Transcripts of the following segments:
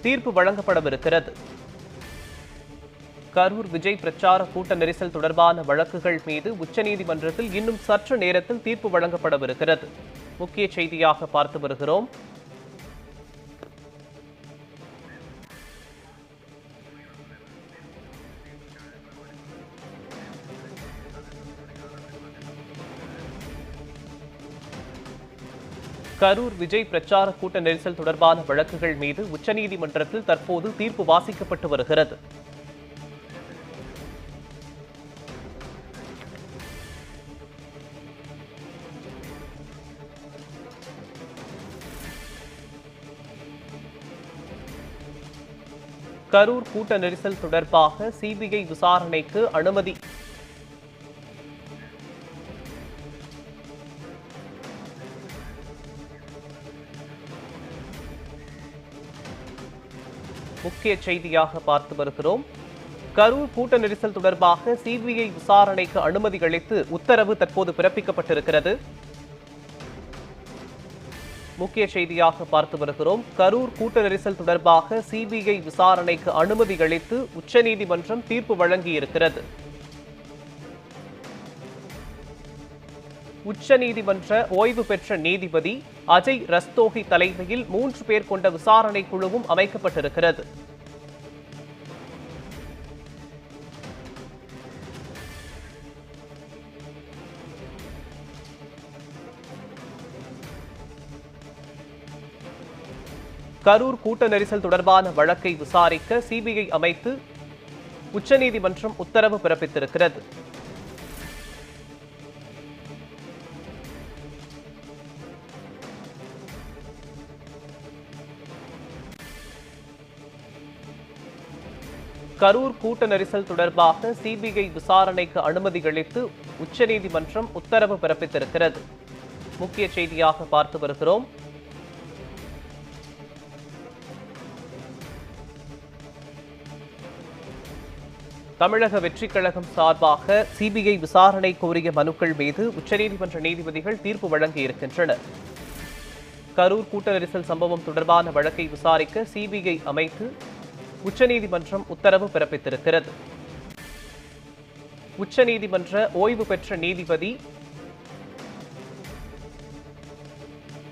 தீர்ப்பு வழங்கப்படவிருக்கிறது. கரூர் விஜய் பிரச்சார கூட்ட நெரிசல் தொடர்பான வழக்குகள் மீது உச்சநீதிமன்றத்தில் இன்னும் சற்று நேரத்தில் தீர்ப்பு வழங்கப்படவிருக்கிறது. முக்கிய செய்தியாக பார்த்து வருகிறோம். கரூர் விஜய் பிரச்சார கூட்ட நெரிசல் தொடர்பான வழக்குகள் மீது உச்சநீதிமன்றத்தில் தற்போது தீர்ப்பு வாசிக்கப்பட்டு வருகிறது. கரூர் கூட்ட நெரிசல் தொடர்பாக சிபிஐ விசாரணைக்கு அனுமதி முக்கிய செய்தியாக பார்த்து வருகிறோம். கரூர் கூட்ட நெரிசல் தொடர்பாக சிபிஐ விசாரணைக்கு அனுமதி அளித்து உத்தரவு தற்போது பிறப்பிக்கப்பட்டிருக்கிறது. முக்கிய செய்தியாக பார்த்து வருகிறோம். கரூர் கூட்ட நெரிசல் தொடர்பாக சிபிஐ விசாரணைக்கு அனுமதி அளித்து உச்சநீதிமன்றம் தீர்ப்பு வழங்கியிருக்கிறது. உச்சநீதிமன்ற ஓய்வு பெற்ற நீதிபதி அஜய் ரஸ்தோகி தலைமையில் மூன்று பேர் கொண்ட விசாரணை குழுவும் அமைக்கப்பட்டிருக்கிறது. கரூர் கூட்ட நெரிசல் தொடர்பான வழக்கை விசாரிக்க சிபிஐ அமைத்து உச்சநீதிமன்றம் உத்தரவு பிறப்பித்திருக்கிறது. கரூர் கூட்ட நெரிசல் தொடர்பாக சிபிஐ விசாரணைக்கு அனுமதி அளித்து உச்சநீதிமன்றம் உத்தரவு பிறப்பித்திருக்கிறது. முக்கிய செய்தியாக பார்த்து வருகிறோம். தமிழக வெற்றிக் கழகம் சார்பாக சிபிஐ விசாரணை கோரிய மனுக்கள் மீது உச்சநீதிமன்ற நீதிபதிகள் தீர்ப்பு வழங்கியிருக்கின்றனர் கரூர் கூட்ட நெரிசல் சம்பவம் தொடர்பான வழக்கை விசாரிக்க சிபிஐ அமைத்து உச்சநீதிமன்றம் உத்தரவு பிறப்பித்திருக்கிறது. உச்சநீதிமன்ற ஓய்வு பெற்ற நீதிபதி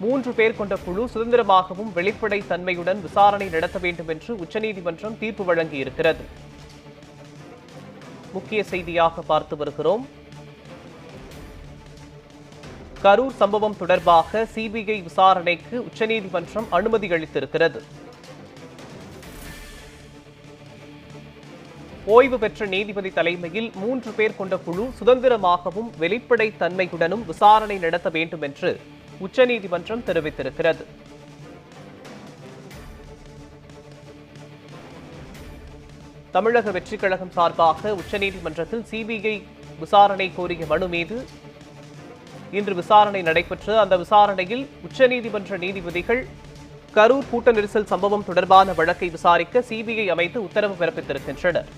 மூன்று பேர் கொண்ட குழு சுதந்திரமாகவும் வெளிப்படை தன்மையுடன் விசாரணை நடத்த வேண்டும் என்று உச்சநீதிமன்றம் தீர்ப்பு வழங்கியிருக்கிறது. முக்கிய செய்தியாக பார்த்து வருகிறோம். கரூர் சம்பவம் தொடர்பாக சிபிஐ விசாரணைக்கு உச்சநீதிமன்றம் அனுமதி அளித்திருக்கிறது. ஓய்வு பெற்ற நீதிபதி தலைமையில் மூன்று பேர் கொண்ட குழு சுதந்திரமாகவும் வெளிப்படை தன்மையுடனும் விசாரணை நடத்த வேண்டும் என்று உச்சநீதிமன்றம் தெரிவித்திருக்கிறது. தமிழக வெற்றிக் கழகம் சார்பாக உச்சநீதிமன்றத்தில் சிபிஐ விசாரணை கோரிய மனு மீது இன்று விசாரணை நடைபெற்று அந்த விசாரணையில் உச்சநீதிமன்ற நீதிபதிகள் கரூர் கூட்ட நெரிசல் சம்பவம் தொடர்பான வழக்கை விசாரிக்க சிபிஐ அமைத்து உத்தரவு பிறப்பித்திருக்கின்றனர்.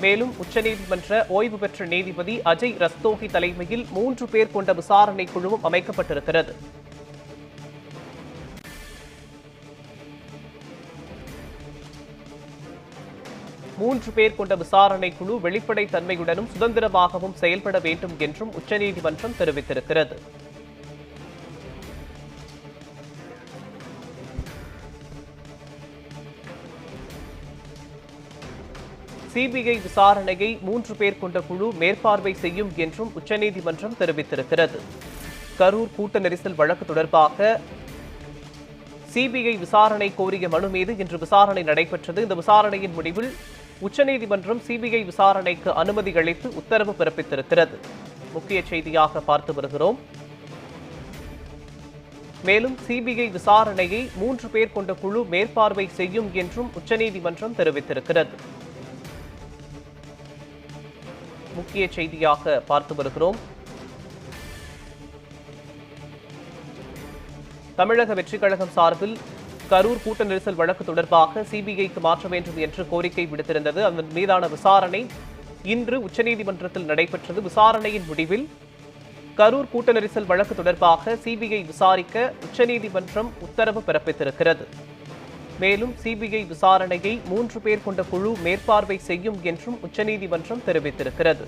மேலும் உச்சநீதிமன்ற ஓய்வு பெற்ற நீதிபதி அஜய் ரஸ்தோகி தலைமையில் மூன்று பேர் கொண்ட விசாரணை குழுவும் அமைக்கப்பட்டிருக்கிறது. மூன்று பேர் கொண்ட விசாரணை குழு வெளிப்படை தன்மையுடனும் சுதந்திரமாகவும் செயல்பட வேண்டும் என்றும் உச்சநீதிமன்றம் தெரிவித்திருக்கிறது. சிபிஐ விசாரணையை மூன்று பேர் கொண்ட குழு மேற்பார்வை செய்யும் என்றும் உச்சநீதிமன்றம் தெரிவித்திருக்கிறது. கரூர் கூட்ட நெரிசல் வழக்கு தொடர்பாக சிபிஐ விசாரணை கோரிய மனு மீது இன்று விசாரணை நடைபெற்றது. இந்த விசாரணையின் முடிவில் உச்சநீதிமன்றம் சிபிஐ விசாரணைக்கு அனுமதி அளித்து உத்தரவு பிறப்பித்திருக்கிறது. முக்கிய செய்தியாக பார்த்து வருகிறோம். மேலும் சிபிஐ விசாரணையை மூன்று பேர் கொண்ட குழு மேற்பார்வை செய்யும் என்றும் உச்சநீதிமன்றம் தெரிவித்திருக்கிறது. முக்கிய செய்தியாக பார்த்து வருகிறோம். தமிழக வெற்றிக் கழகம் சார்பில் கரூர் கூட்ட நெரிசல் வழக்கு தொடர்பாக சிபிஐக்கு மாற்ற வேண்டும் என்று கோரிக்கை விடுத்திருந்தது. அதன் மீதான விசாரணை இன்று உச்சநீதிமன்றத்தில் நடைபெற்றது. விசாரணையின் முடிவில் கரூர் கூட்ட நெரிசல் வழக்கு தொடர்பாக சிபிஐ விசாரிக்க உச்சநீதிமன்றம் உத்தரவு பிறப்பித்திருக்கிறது. மேலும் சிபிஐ விசாரணையை மூன்று பேர் கொண்ட குழு மேற்பார்வை செய்யும் என்றும் உச்சநீதிமன்றம் தெரிவித்திருக்கிறது.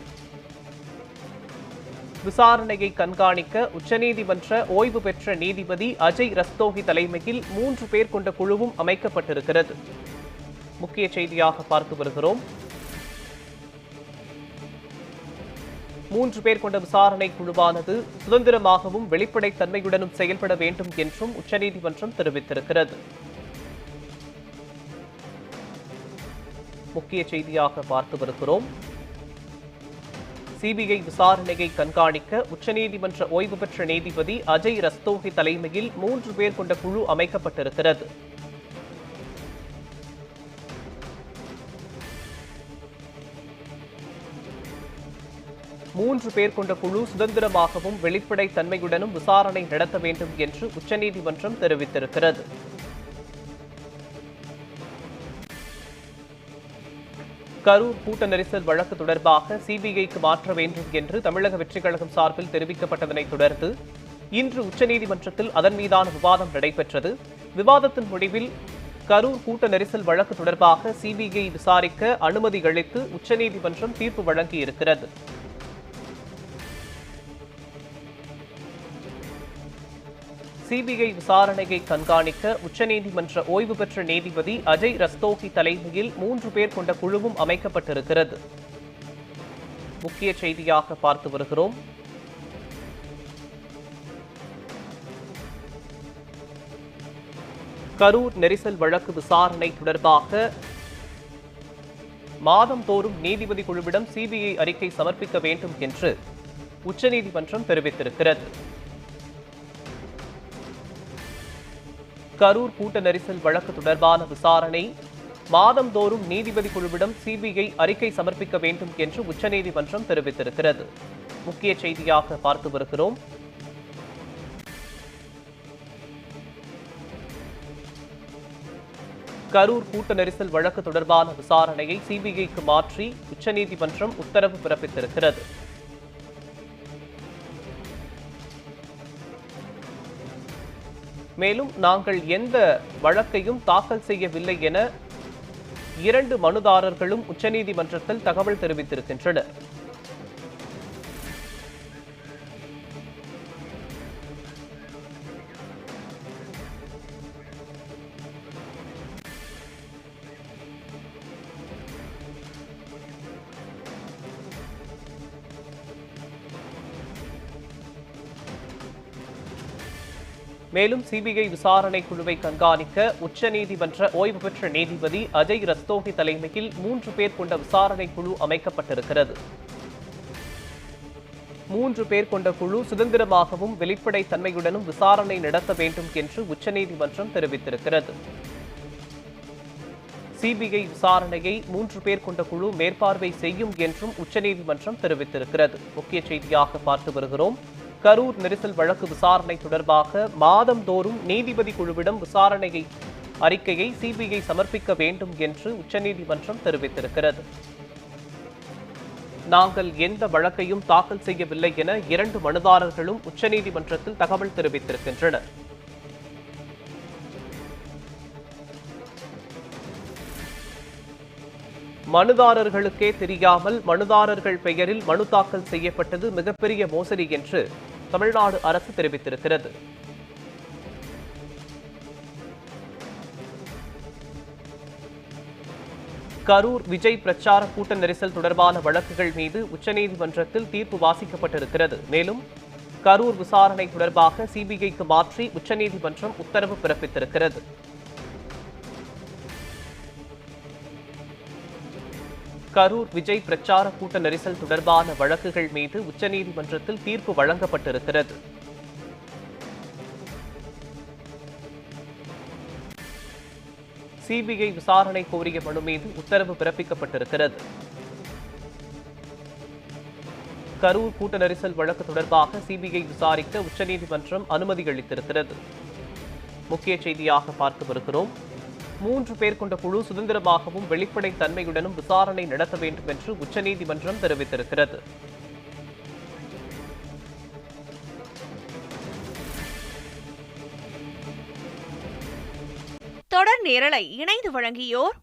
விசாரணையை கண்காணிக்க உச்சநீதிமன்ற ஓய்வு பெற்ற நீதிபதி அஜய் ரஸ்தோகி தலைமையில் மூன்று பேர் கொண்ட குழுவும் அமைக்கப்பட்டிருக்கிறது. முக்கிய செய்தியாக பார்த்து வருகிறோம். மூன்று பேர் கொண்ட விசாரணை குழுவானது சுதந்திரமாகவும் வெளிப்படைத்தன்மையுடனும் செயல்பட வேண்டும் என்றும் உச்சநீதிமன்றம் தெரிவித்திருக்கிறது. முக்கிய செய்தியாக பார்த்து வருகிறோம் சிபிஐ விசாரணையை கண்காணிக்க உச்சநீதிமன்ற ஓய்வு பெற்ற நீதிபதி அஜய் ரஸ்தோகி தலைமையில் மூன்று பேர் கொண்ட குழு அமைக்கப்பட்டிருக்கிறது. மூன்று பேர் கொண்ட குழு சுதந்திரமாகவும் வெளிப்படை தன்மையுடனும் விசாரணை நடத்த வேண்டும் என்று உச்சநீதிமன்றம் தெரிவித்திருக்கிறது. கரூர் கூட்ட நெரிசல் வழக்கு தொடர்பாக சிபிஐக்கு மாற்ற வேண்டும் என்று தமிழக வெற்றிக் கழகம் சார்பில் தெரிவிக்கப்பட்டதனைத் தொடர்ந்து இன்று உச்சநீதிமன்றத்தில் அதன் மீதான விவாதம் நடைபெற்றது. விவாதத்தின் முடிவில் கரூர் கூட்ட நெரிசல் வழக்கு தொடர்பாக சிபிஐ விசாரிக்க அனுமதி அளித்து உச்சநீதிமன்றம் தீர்ப்பு வழங்கியிருக்கிறது. சிபிஐ விசாரணையை கண்காணிக்க உச்சநீதிமன்ற ஓய்வு பெற்ற நீதிபதி அஜய் ரஸ்தோகி தலைமையில் மூன்று பேர் கொண்ட குழுவும் அமைக்கப்பட்டிருக்கிறது. முக்கிய செய்தியாக பார்த்து வருகிறோம். கரூர் நெரிசல் வழக்கு விசாரணை தொடர்பாக மாதந்தோறும் நீதிபதி குழுவிடம் சிபிஐ அறிக்கை சமர்ப்பிக்க வேண்டும் என்று உச்சநீதிமன்றம் தெரிவித்திருக்கிறது. கரூர் கூட்ட நெரிசல் வழக்கு தொடர்பான விசாரணை. மாதந்தோறும் நீதிபதி குழுவிடம் சிபிஐ அறிக்கை சமர்ப்பிக்க வேண்டும் என்று உச்சநீதிமன்றம் தெரிவித்திருக்கிறது. முக்கிய செய்தியாக பார்த்து வருகிறோம். கரூர் கூட்ட நெரிசல் வழக்கு தொடர்பான விசாரணையை சிபிஐக்கு மாற்றி உச்சநீதிமன்றம் உத்தரவு பிறப்பித்திருக்கிறது. மேலும் நாங்கள் எந்த வழக்கையும் தாக்கல் செய்யவில்லை என இரண்டு மனுதாரர்களும் உச்சநீதிமன்றத்தில் தகவல் தெரிவித்திருக்கின்றனர். மேலும் சிபிஐ விசாரணை குழுவை கண்காணிக்க உச்சநீதிமன்ற ஓய்வு பெற்ற நீதிபதி அஜய் ரஸ்தோகி தலைமையில் மூன்று பேர் கொண்ட விசாரணை குழு அமைக்கப்பட்டிருக்கிறது. மூன்று பேர் கொண்ட குழு சுதந்திரமாகவும் வெளிப்படை தன்மையுடனும் விசாரணை நடத்த வேண்டும் என்று உச்சநீதிமன்றம் தெரிவித்திருக்கிறது. சிபிஐ விசாரணையை மூன்று பேர் கொண்ட குழு மேற்பார்வை செய்யும் என்றும் உச்சநீதிமன்றம் தெரிவித்திருக்கிறது. முக்கிய செய்தியாக பார்த்து வருகிறோம். கரூர் நெரிசல் வழக்கு விசாரணை தொடர்பாக மாதந்தோறும் நீதிபதி குழுவிடம் விசாரணையை அறிக்கையை சிபிஐ சமர்ப்பிக்க வேண்டும் என்று உச்சநீதிமன்றம் தெரிவித்திருக்கிறது. நாங்கள் எந்த வழக்கையும் தாக்கல் செய்யவில்லை என இரண்டு மனுதாரர்களும் உச்சநீதிமன்றத்தில் தகவல் தெரிவித்திருக்கின்றனர். மனுதாரர்களுக்கே தெரியாமல் மனுதாரர்கள் பெயரில் மனு தாக்கல் செய்யப்பட்டது மிகப்பெரிய மோசடி என்று தமிழ்நாடு அரசு தெரிவித்திருக்கிறது. கரூர் விஜய் பிரச்சார கூட்ட நெரிசல் தொடர்பான வழக்குகள் மீது உச்சநீதிமன்றத்தில் தீர்ப்பு வாசிக்கப்பட்டிருக்கிறது. மேலும் கரூர் விசாரணை தொடர்பாக சிபிஐக்கு மாற்றி உச்சநீதிமன்றம் உத்தரவு பிறப்பித்திருக்கிறது. கரூர் விஜய் பிரச்சார கூட்ட நெரிசல் தொடர்பான வழக்குகள் மீது உச்சநீதிமன்றத்தில் தீர்ப்பு வழங்கப்பட்டிருக்கிறது. சிபிஐ விசாரணை கோரிய மனு மீது உத்தரவு பிறப்பிக்கப்பட்டிருக்கிறது. கரூர் கூட்ட நெரிசல் வழக்கு தொடர்பாக சிபிஐ விசாரிக்க உச்சநீதிமன்றம் அனுமதி அளித்திருக்கிறது. முக்கிய செய்தியாக பார்த்து வருகிறோம். மூன்று பேர் கொண்ட குழு சுதந்திரமாகவும் வெளிப்படை தன்மையுடனும் விசாரணை நடத்த வேண்டும் என்று உச்சநீதிமன்றம் தெரிவித்திருக்கிறது. தொடர் நேரலை இணைந்து வழங்கியோர்